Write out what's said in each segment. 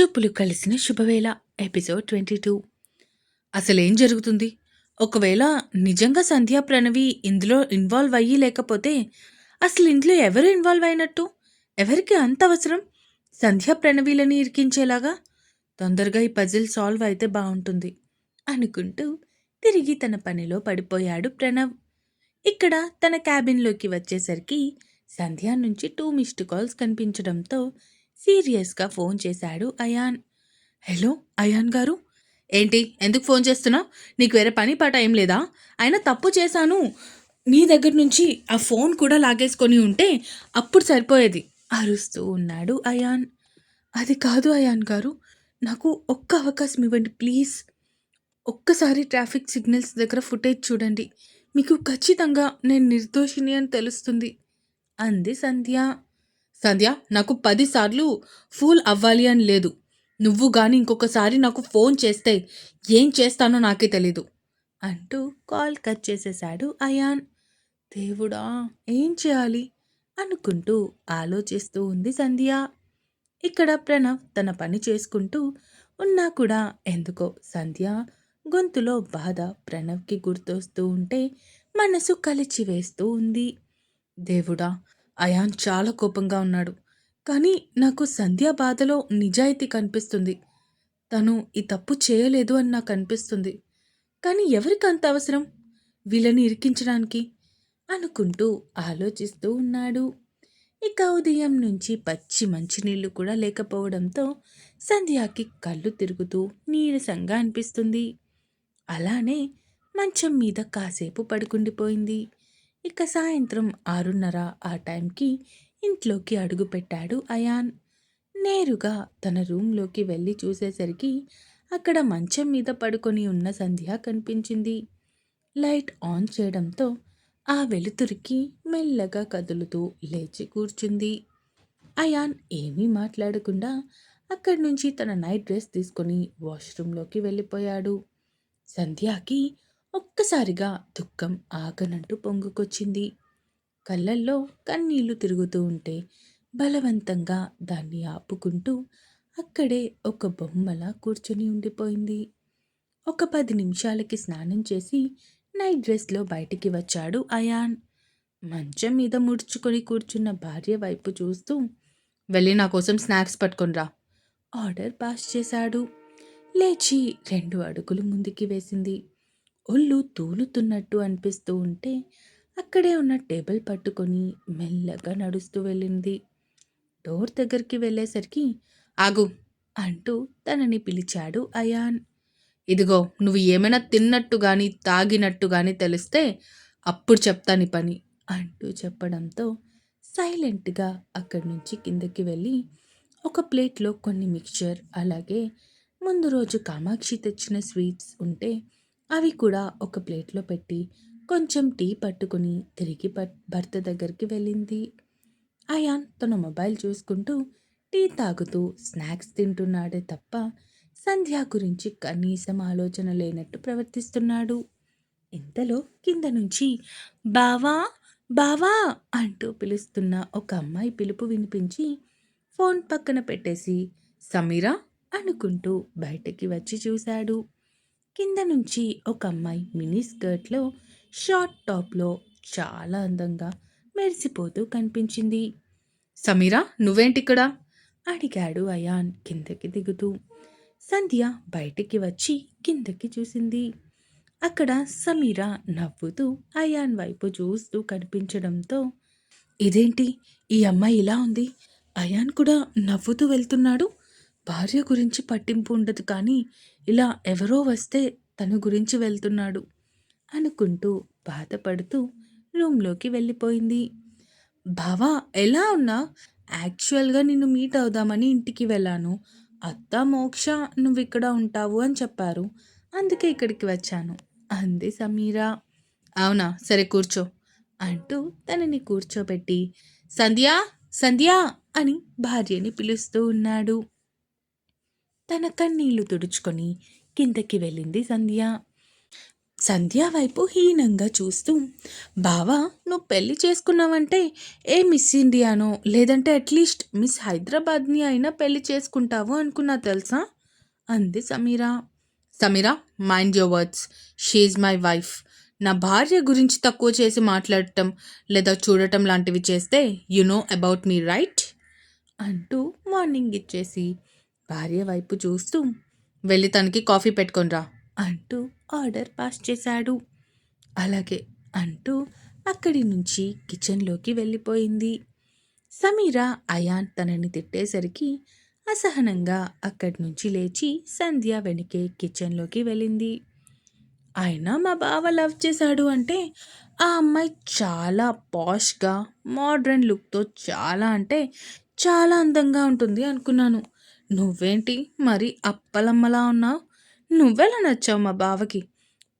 చూపులు కలిసిన శుభవేళ ఎపిసోడ్ ట్వంటీ టూ. అసలేం జరుగుతుంది? ఒకవేళ నిజంగా సంధ్యా ప్రణవి ఇందులో ఇన్వాల్వ్ అయ్యి లేకపోతే అసలు ఇందులో ఎవరు ఇన్వాల్వ్ అయినట్టు? ఎవరికి అంత అవసరం? సంధ్యా ప్రణవిలని ఇరికించేలాగా తొందరగా ఈ పజిల్ సాల్వ్ అయితే బాగుంటుంది అనుకుంటూ తిరిగి తన పనిలో పడిపోయాడు ప్రణవ్. ఇక్కడ తన క్యాబిన్లోకి వచ్చేసరికి సంధ్యా నుంచి టూ మిస్డ్ కాల్స్ కనిపించడంతో సీరియస్గా ఫోన్ చేశాడు అయాన్. హలో అయాన్ గారు? ఏంటి ఎందుకు ఫోన్ చేస్తున్నావు? నీకు వేరే పని పాట ఏం లేదా? అయినా తప్పు చేశాను. నీ దగ్గర నుంచి ఆ ఫోన్ కూడా లాగేసుకొని ఉంటే అప్పుడు సరిపోయేది అరుస్తూ ఉన్నాడు అయాన్. అది కాదు అయాన్ గారు నాకు ఒక్క అవకాశం ఇవ్వండి ప్లీజ్. ఒక్కసారి ట్రాఫిక్ సిగ్నల్స్ దగ్గర ఫుటేజ్ చూడండి. మీకు ఖచ్చితంగా నేను నిర్దోషిని అని తెలుస్తుంది అంది సంధ్య. సంధ్య నాకు పదిసార్లు ఫూల్ అవ్వాలి అని లేదు. నువ్వు గాని ఇంకొకసారి నాకు ఫోన్ చేస్తే ఏం చేస్తానో నాకే తెలీదు. అంటూ కాల్ కట్ చేసేశాడు అయాన్. దేవుడా ఏం చేయాలి? అనుకుంటూ ఆలోచిస్తూ ఉంది సంధ్య. ఇక్కడ ప్రణవ్ తన పని చేసుకుంటూ ఉన్నా కూడా ఎందుకో సంధ్య గొంతులో బాధ ప్రణవ్కి గుర్తొస్తూ ఉంటే మనసు కలిచివేస్తూ ఉంది. దేవుడా అయాన్ చాలా కోపంగా ఉన్నాడు. కానీ నాకు సంధ్యా బాధలో నిజాయితీ కనిపిస్తుంది. తను ఈ తప్పు చేయలేదు అని నాకు అనిపిస్తుంది. కానీ ఎవరికి అంత అవసరం? వీళ్ళని ఇరికించడానికి? అనుకుంటూ ఆలోచిస్తూ ఉన్నాడు. ఇక ఉదయం నుంచి పచ్చి మంచినీళ్ళు కూడా లేకపోవడంతో సంధ్యాకి కళ్ళు తిరుగుతూ నీరసంగా అనిపిస్తుంది. అలానే మంచం మీద కాసేపు పడుకుండిపోయింది. ఇక సాయంత్రం ఆరున్నర ఆ టైంకి ఇంట్లోకి అడుగుపెట్టాడు అయాన్. నేరుగా తన రూంలోకి వెళ్ళి చూసేసరికి అక్కడ మంచం మీద పడుకొని ఉన్న సంధ్య కనిపించింది. లైట్ ఆన్ చేయడంతో ఆ వెలుతురికి మెల్లగా కదులుతూ లేచి కూర్చుంది. అయాన్ ఏమీ మాట్లాడకుండా అక్కడి నుంచి తన నైట్ డ్రెస్ తీసుకొని వాష్రూంలోకి వెళ్ళిపోయాడు. సంధ్యాకి ఒక్కసారిగా దుఃఖం ఆగనంటూ పొంగుకొచ్చింది. కళ్ళల్లో కన్నీళ్ళు తిరుగుతూ ఉంటే బలవంతంగా దాన్ని ఆపుకుంటూ అక్కడే ఒక బొమ్మలా కూర్చొని ఉండిపోయింది. ఒక పది నిమిషాలకి స్నానం చేసి నైట్ డ్రెస్లో బయటికి వచ్చాడు అయాన్. మంచం మీద ముడుచుకొని కూర్చున్న భార్య వైపు చూస్తూ వెళ్ళి నా కోసం స్నాక్స్ పట్టుకొనిరా ఆర్డర్ పాస్ చేశాడు. లేచి రెండు అడుగులు ముందుకి వేసింది. ఒళ్ళు తూలుతున్నట్టు అనిపిస్తూ ఉంటే అక్కడే ఉన్న టేబుల్ పట్టుకొని మెల్లగా నడుస్తూ వెళ్ళింది. డోర్ దగ్గరికి వెళ్ళేసరికి ఆగు అంటూ తనని పిలిచాడు అయాన్. ఇదిగో నువ్వు ఏమైనా తిన్నట్టు కానీ తాగినట్టు కానీ తెలిస్తే అప్పుడు చెప్తాను పని అంటూ చెప్పడంతో సైలెంట్గా అక్కడి నుంచి కిందకి వెళ్ళి ఒక ప్లేట్లో కొన్ని మిక్చర్ అలాగే ముందు రోజు కామాక్షి తెచ్చిన స్వీట్స్ ఉంటే అవి కూడా ఒక ప్లేట్లో పెట్టి కొంచెం టీ పట్టుకుని తిరిగి భర్త దగ్గరికి వెళ్ళింది. అయాన్ తన మొబైల్ చూసుకుంటూ టీ తాగుతూ స్నాక్స్ తింటున్నాడే తప్ప సంధ్య గురించి కనీసం ఆలోచన లేనట్టు ప్రవర్తిస్తున్నాడు. ఇంతలో కింద నుంచి బావా బావా అంటూ పిలుస్తున్న ఒక అమ్మాయి పిలుపు వినిపించి ఫోన్ పక్కన పెట్టేసి సమీరా అనుకుంటూ బయటకి వచ్చి చూశాడు. కింద నుంచి ఒక అమ్మాయి మినీ స్కర్ట్లో షార్ట్ టాప్లో చాలా అందంగా మెరిసిపోతూ కనిపించింది. సమీరా నువ్వేంటిక్కడ? అడిగాడు అయాన్ కిందకి దిగుతూ. సంధ్య బయటికి వచ్చి కిందకి చూసింది. అక్కడ సమీర నవ్వుతూ అయాన్ వైపు చూస్తూ కనిపించడంతో ఇదేంటి? ఈ అమ్మాయి ఇలా ఉంది? అయాన్ కూడా నవ్వుతూ వెళ్తున్నాడు? భార్య గురించి పట్టింపు ఉండదు కానీ ఇలా ఎవరో వస్తే తన గురించి వెళ్తున్నాడు అనుకుంటూ బాధపడుతూ రూమ్లోకి వెళ్ళిపోయింది. బావా ఎలా ఉన్నా? యాక్చువల్గా నిన్ను మీట్ అవుదామని ఇంటికి వెళ్ళాను. అత్త మోక్ష నువ్వు ఇక్కడ ఉంటావు అని చెప్పారు. అందుకే ఇక్కడికి వచ్చాను. అంది సమీరా. అవునా? సరే కూర్చో అంటూ తనని కూర్చోబెట్టి సంధ్యా సంధ్యా అని భార్యని పిలుస్తూ ఉన్నాడు. తన కన్నీళ్ళు తుడుచుకొని కిందకి వెళ్ళింది సంధ్య. సంధ్య వైపు హీనంగా చూస్తూ బావా నువ్వు పెళ్ళి చేసుకున్నావంటే ఏ మిస్ ఇండియానో లేదంటే అట్లీస్ట్ మిస్ హైదరాబాద్ని అయినా పెళ్ళి చేసుకుంటావు అనుకున్నా తెలుసా? అంది Sameera. Sameera mind your words. She's my wife. నా భార్య గురించి తక్కువ చేసి మాట్లాడటం లేదా చూడటం లాంటివి చేస్తే you know about me right? అంటూ మార్నింగ్ ఇచ్చేసి భార్య వైపు చూస్తూ వెళ్ళి తనకి కాఫీ పెట్టుకొనిరా అంటూ ఆర్డర్ పాస్ చేశాడు. అలాగే అంటూ అక్కడి నుంచి కిచెన్లోకి వెళ్ళిపోయింది. సమీరా అయాన్ తనని తిట్టేసరికి అసహనంగా అక్కడి నుంచి లేచి సంధ్య వెనకే కిచెన్లోకి వెళ్ళింది. అయినా మా బావ లవ్ చేశాడు అంటే ఆ అమ్మాయి చాలా పాష్గా మోడ్రన్ లుక్తో చాలా అంటే చాలా అందంగా ఉంటుంది అనుకున్నాను. నువ్వేంటి మరి అప్పలమ్మలా ఉన్నావు? నువ్వెలా నచ్చావు మా బావకి?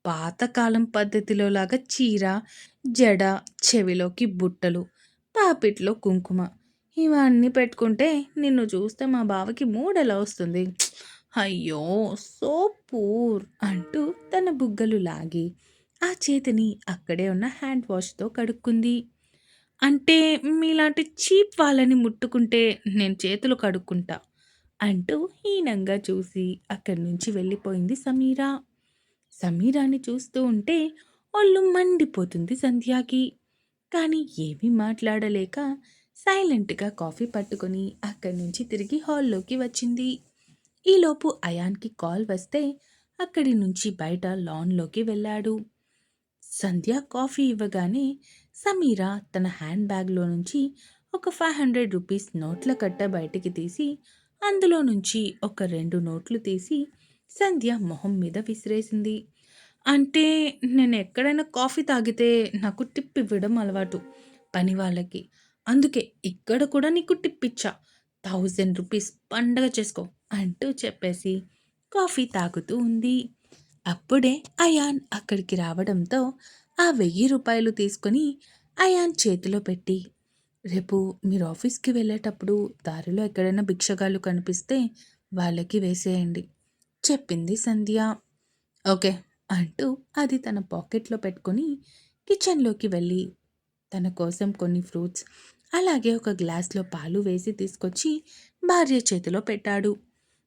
పాతకాలం పద్ధతిలో లాగా చీర జడ చెవిలోకి బుట్టలు పాపిట్లో కుంకుమ ఇవన్నీ పెట్టుకుంటే నిన్ను చూస్తే మా బావకి మూడెలా వస్తుంది? అయ్యో సో పూర్ అంటూ తన బుగ్గలు లాగి ఆ చేతిని అక్కడే ఉన్న హ్యాండ్ వాష్తో కడుక్కుంది. అంటే మీలాంటి చీప్ వాళ్ళని ముట్టుకుంటే నేను చేతులు కడుక్కుంటా? అంటూ హీనంగా చూసి అక్కడి నుంచి వెళ్ళిపోయింది సమీరా. సమీరాని చూస్తూ ఉంటే ఒళ్ళు మండిపోతుంది సంధ్యాకి. కానీ ఏమీ మాట్లాడలేక సైలెంట్గా కాఫీ పట్టుకొని అక్కడి నుంచి తిరిగి హాల్లోకి వచ్చింది. ఈలోపు అయాన్కి కాల్ వస్తే అక్కడి నుంచి బయట లాన్లోకి వెళ్ళాడు. సంధ్య కాఫీ ఇవ్వగానే సమీరా తన హ్యాండ్ బ్యాగ్లో నుంచి ఒక ఫైవ్ హండ్రెడ్ రూపీస్ నోట్ల కట్ట బయటికి తీసి అందులో నుంచి ఒక రెండు నోట్లు తీసి సంధ్య మొహం మీద విసిరేసింది. అంటే నేను ఎక్కడైనా కాఫీ తాగితే నాకు టిప్ ఇవ్వడం అలవాటు పని వాళ్ళకి. అందుకే ఇక్కడ కూడా నీకు టిప్ ఇచ్చా. థౌజండ్ రూపీస్ పండగ చేసుకో అంటూ చెప్పేసి కాఫీ తాగుతూ ఉంది. అప్పుడే అయాన్ అక్కడికి రావడంతో ఆ వెయ్యి రూపాయలు తీసుకొని అయాన్ చేతిలో పెట్టి రేపు మీరు ఆఫీస్కి వెళ్ళేటప్పుడు దారిలో ఎక్కడైనా భిక్షగాళ్ళు కనిపిస్తే వాళ్ళకి వేసేయండి. చెప్పింది సంధ్య. ఓకే అంటూ అది తన పాకెట్లో పెట్టుకొని కిచెన్లోకి వెళ్ళి తన కోసం కొన్ని ఫ్రూట్స్ అలాగే ఒక గ్లాస్లో పాలు వేసి తీసుకొచ్చి భార్య చేతిలో పెట్టాడు.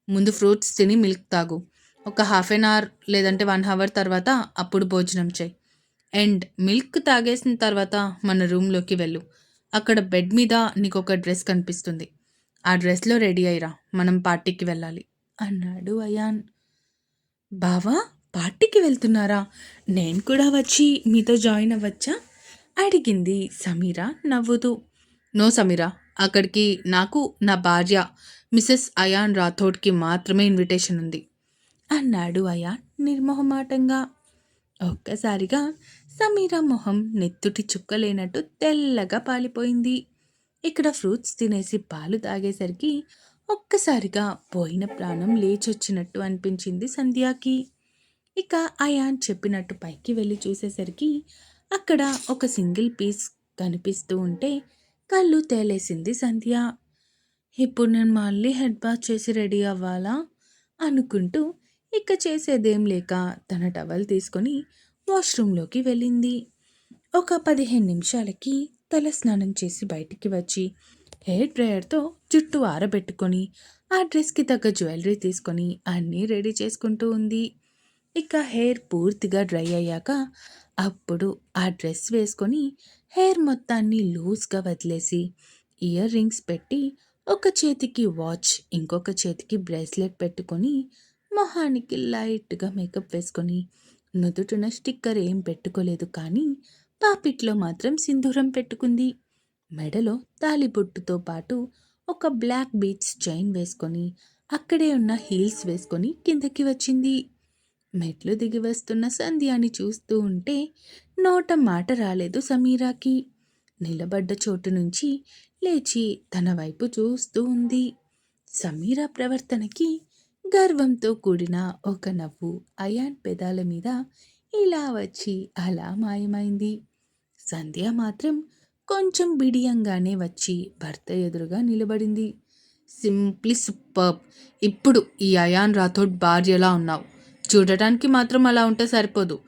ముందు ఫ్రూట్స్ తిని మిల్క్ తాగు. ఒక హాఫ్ అన్ అవర్ లేదంటే వన్ అవర్ తర్వాత అప్పుడు భోజనం చేయి. అండ్ మిల్క్ తాగేసిన తర్వాత మన రూమ్లోకి వెళ్ళు. అక్కడ బెడ్ మీద నీకు ఒక డ్రెస్ కనిపిస్తుంది. ఆ డ్రెస్లో రెడీ అయ్యిరా మనం పార్టీకి వెళ్ళాలి. అన్నాడు అయాన్. బావా పార్టీకి వెళ్తున్నారా? నేను కూడా వచ్చి మీతో జాయిన్ అవ్వచ్చా? అడిగింది సమీరా నవ్వుతూ. నో సమీరా అక్కడికి నాకు నా భార్య మిసెస్ అయాన్ రాథోడ్కి మాత్రమే ఇన్విటేషన్ ఉంది. అన్నాడు అయాన్ నిర్మోహమాటంగా. ఒక్కసారిగా సమీర మొహం నెత్తుటి చుక్కలేనట్టు తెల్లగా పాలిపోయింది. ఇక్కడ ఫ్రూట్స్ తినేసి పాలు తాగేసరికి ఒక్కసారిగా పోయిన ప్రాణం లేచొచ్చినట్టు అనిపించింది సంధ్యాకి. ఇక అయాన్ చెప్పినట్టు పైకి వెళ్ళి చూసేసరికి అక్కడ ఒక సింగిల్ పీస్ కనిపిస్తూ ఉంటే కళ్ళు తేలేసింది సంధ్య. ఇప్పుడు నేను మళ్ళీ హెడ్ బాత్ చేసి రెడీ అవ్వాలా? అనుకుంటూ ఇక చేసేదేం లేక తన టవల్ తీసుకొని వాష్రూమ్లోకి వెళ్ళింది. ఒక పదిహేను నిమిషాలకి తల స్నానం చేసి బయటికి వచ్చి హెయిర్ డ్రయర్తో జుట్టు ఆరబెట్టుకొని ఆ డ్రెస్కి తగ్గ జ్యువెలరీ తీసుకొని అన్నీ రెడీ చేసుకుంటూ ఉంది. ఇక హెయిర్ పూర్తిగా డ్రై అయ్యాక అప్పుడు ఆ డ్రెస్ వేసుకొని హెయిర్ మొత్తాన్ని లూజ్గా వదిలేసి ఇయర్ రింగ్స్ పెట్టి ఒక చేతికి వాచ్ ఇంకొక చేతికి బ్రేస్లెట్ పెట్టుకొని మొహానికి లైట్గా మేకప్ వేసుకొని నుదుటున స్టిక్కర్ ఏం పెట్టుకోలేదు కానీ పాపిట్లో మాత్రం సింధూరం పెట్టుకుంది. మెడలో తాలిబొట్టుతో పాటు ఒక బ్లాక్ బీట్స్ చైన్ వేసుకొని అక్కడే ఉన్న హీల్స్ వేసుకొని కిందకి వచ్చింది. మెట్లు దిగి వస్తున్న సంధ్యాని చూస్తూ ఉంటే నోట మాట రాలేదు సమీరాకి. నిలబడ్డ చోటు నుంచి లేచి తన వైపు చూస్తూ ఉంది. సమీరా ప్రవర్తనకి గర్వంతో కూడిన ఒక నవ్వు అయాన్ పెదాల మీద ఇలా వచ్చి అలా మాయమైంది. సంధ్య మాత్రం కొంచెం బిడియంగానే వచ్చి భర్త ఎదురుగా నిలబడింది. Simply super! ఇప్పుడు ఈ అయాన్ రాథోడ్ భార్యలా ఉన్నావు. చూడటానికి మాత్రం అలా ఉంటే సరిపోదు.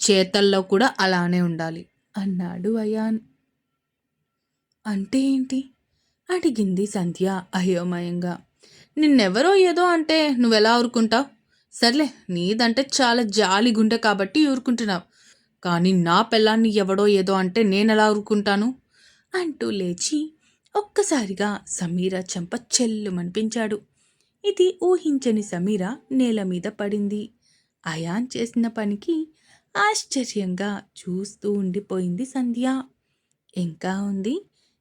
చేతల్లో కూడా అలానే ఉండాలి అన్నాడు అయాన్. అంటే ఏంటి? అడిగింది సంధ్య అయోమయంగా. నిన్నెవరో ఏదో అంటే నువ్వెలా ఊరుకుంటావు? సర్లే నీదంటే చాలా జాలి గుండె కాబట్టి ఊరుకుంటున్నావు. కానీ నా పిల్లాన్ని ఎవడో ఏదో అంటే నేనెలా ఊరుకుంటాను? అంటూ లేచి ఒక్కసారిగా సమీర చెంప చెల్లుమనిపించాడు. ఇది ఊహించని సమీర నేల మీద పడింది. అయాన్ చేసిన పనికి ఆశ్చర్యంగా చూస్తూ ఉండిపోయింది సంధ్య. ఇంకా ఉంది?